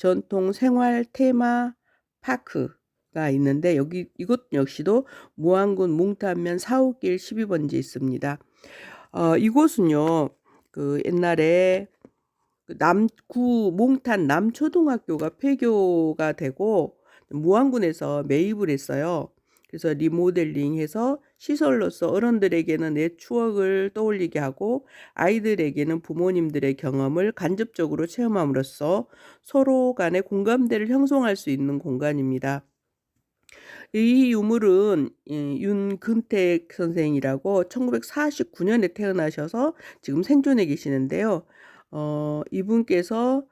전통 생활 테마 파크가 있는데 여기 이곳 역시도 무안군 몽탄면 사옥길 12번지에 있습니다. 어, 이곳은요 그 옛날에 그 남구 몽탄 남초등학교가 폐교가 되고 무안군에서 매입을 했어요. 그래서 리모델링해서 시설로서 어른들에게는 내 추억을 떠올리게 하고 아이들에게는 부모님들의 경험을 간접적으로 체험함으로써 서로 간의 공감대를 형성할 수 있는 공간입니다. 이 유물은 윤근택 선생이라고 1949년에 태어나셔서 지금 생존해 계시는데요. 어, 이분께서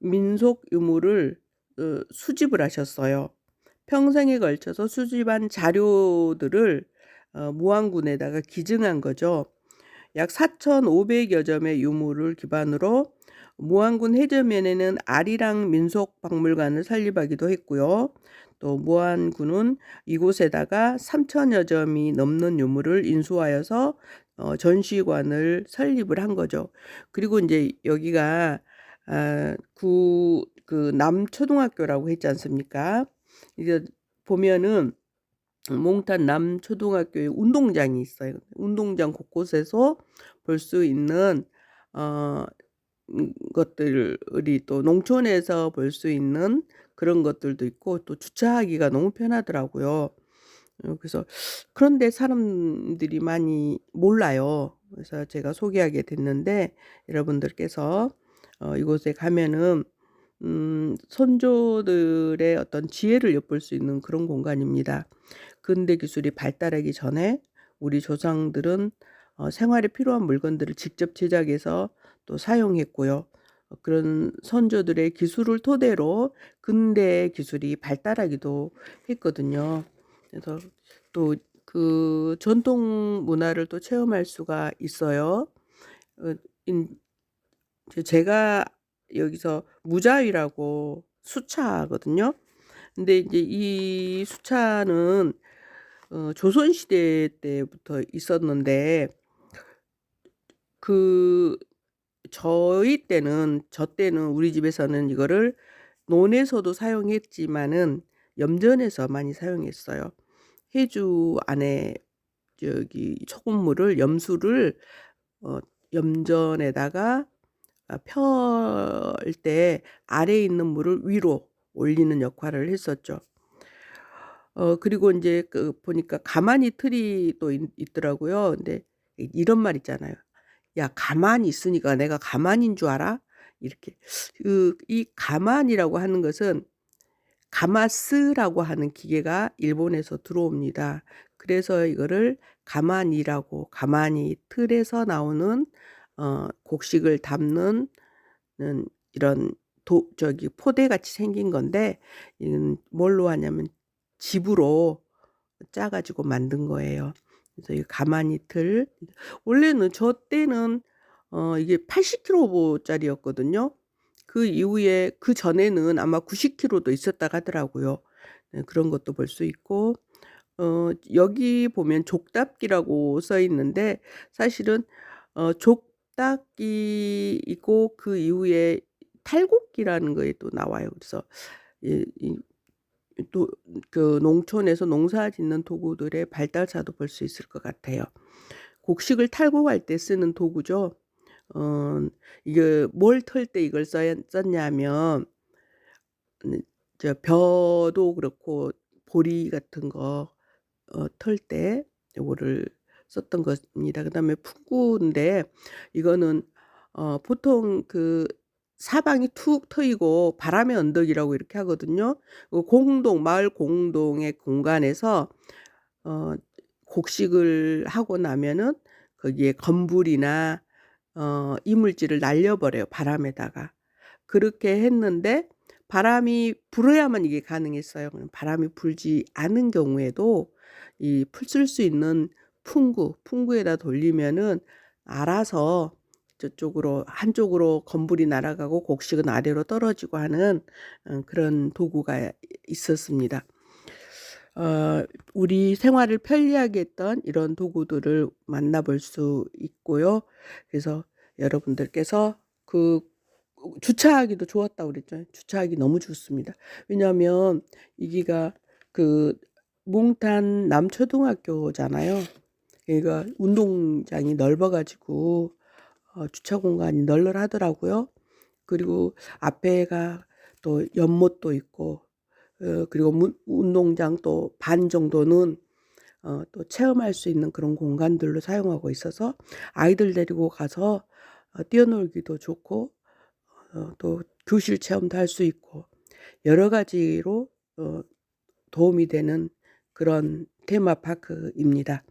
민속 유물을 어, 수집을 하셨어요. 평생에 걸쳐서 수집한 자료들을 어, 무안군에다가 기증한 거죠. 약 4,500여 점의 유물을 기반으로 무안군 해저면에는 아리랑 민속 박물관을 설립하기도 했고요. 또 무안군은 이곳에다가 3천여 점이 넘는 유물을 인수하여서 어, 전시관을 설립을 한 거죠. 그리고 이제 여기가 아, 구, 그 남초등학교라고 했지 않습니까? 이제 보면은 몽탄 남초등학교에 운동장이 있어요. 운동장 곳곳에서 볼 수 있는 어 음, 것들이 또 농촌에서 볼 수 있는 그런 것들도 있고 또 주차하기가 너무 편하더라고요. 어, 그래서 그런데 사람들이 많이 몰라요. 그래서 제가 소개하게 됐는데 여러분들께서 어, 이곳에 가면은 음, 선조들의 어떤 지혜를 엿볼 수 있는 그런 공간입니다. 근대 기술이 발달하기 전에 우리 조상들은 어, 생활에 필요한 물건들을 직접 제작해서 또 사용했고요. 어, 그런 선조들의 기술을 토대로 근대 기술이 발달하기도 했거든요. 그래서 또 그 전통 문화를 또 체험할 수가 있어요. 어, 제가 여기서 무자위라고 수차거든요. 근데 이제 이 수차는 어, 조선시대 때부터 있었는데 그 저희 때는 저 때는 우리 집에서는 이거를 논에서도 사용했지만은 염전에서 많이 사용했어요. 해주 안에 저기 소금물을 염수를 어, 염전에다가 아, 펼때 아래에 있는 물을 위로 올리는 역할을 했었죠. 어 그리고 이제 그 보니까 가만히 틀이 또 있, 있더라고요. 근데 이런 말 있잖아요. "야 가만히 있으니까 내가 가만인 줄 알아?" 이렇게 그 이 가만이라고 하는 것은 가마스라고 하는 기계가 일본에서 들어옵니다. 그래서 이거를 가만이라고 가만히 틀에서 나오는 어 곡식을 담는 이런 도 저기 포대 같이 생긴 건데 이는 뭘로 하냐면 집으로 짜 가지고 만든 거예요. 그래서 이 가마니 틀 원래는 저 때는 어 이게 80 킬로짜리였거든요. 그 이후에 그 전에는 아마 90 킬로도 있었다고 하더라고요. 네 그런 것도 볼 수 있고 어 여기 보면 족답기라고 써 있는데 사실은 어 족답기이고 그 이후에 탈곡기라는 거에 또 나와요. 그래서 또그 농촌에서 농사 짓는 도구들의 발달사도 볼 수 있을 것 같아요. 곡식을 탈곡할 때 쓰는 도구죠. 어 이게 뭘 털 때 이걸 썼냐면 음저 벼도 그렇고 보리 같은 거 어 털때 요거를 썼던 겁니다. 그 다음에 풍구인데 이거는 어 보통 그 사방이 툭 트이고 바람의 언덕이라고 이렇게 하거든요. 그 공동 마을 공동의 공간에서 어 곡식을 하고 나면은 거기에 건불이나 어 이물질을 날려 버려요, 바람에다가. 그렇게 했는데 바람이 불어야만 이게 가능했어요. 바람이 불지 않은 경우에도 이 풀 쓸 수 있는 풍구, 풍구에다 돌리면은 알아서 저쪽으로 한쪽으로 건불이 날아가고 곡식은 아래로 떨어지고 하는 어, 그런 도구가 있었습니다. 어, 우리 생활을 편리하게 했던 이런 도구들을 만나볼 수 있고요. 그래서 여러분들께서 그 주차하기도 좋았다고 그랬죠. 주차하기 너무 좋습니다. 왜냐하면 여기가 그 몽탄 남초등학교잖아요. 여기가 운동장이 넓어 가지고 어 주차 공간이 널널하더라고요. 그리고 앞에가 또 연못도 있고 어 그리고 문 운동장 또 반 정도는 어 또 체험할 수 있는 그런 공간들로 사용하고 있어서 아이들 데리고 가서 어 뛰어놀기도 좋고 어 또 교실 체험도 할 수 있고 여러 가지로 어 도움이 되는 그런 테마파크입니다.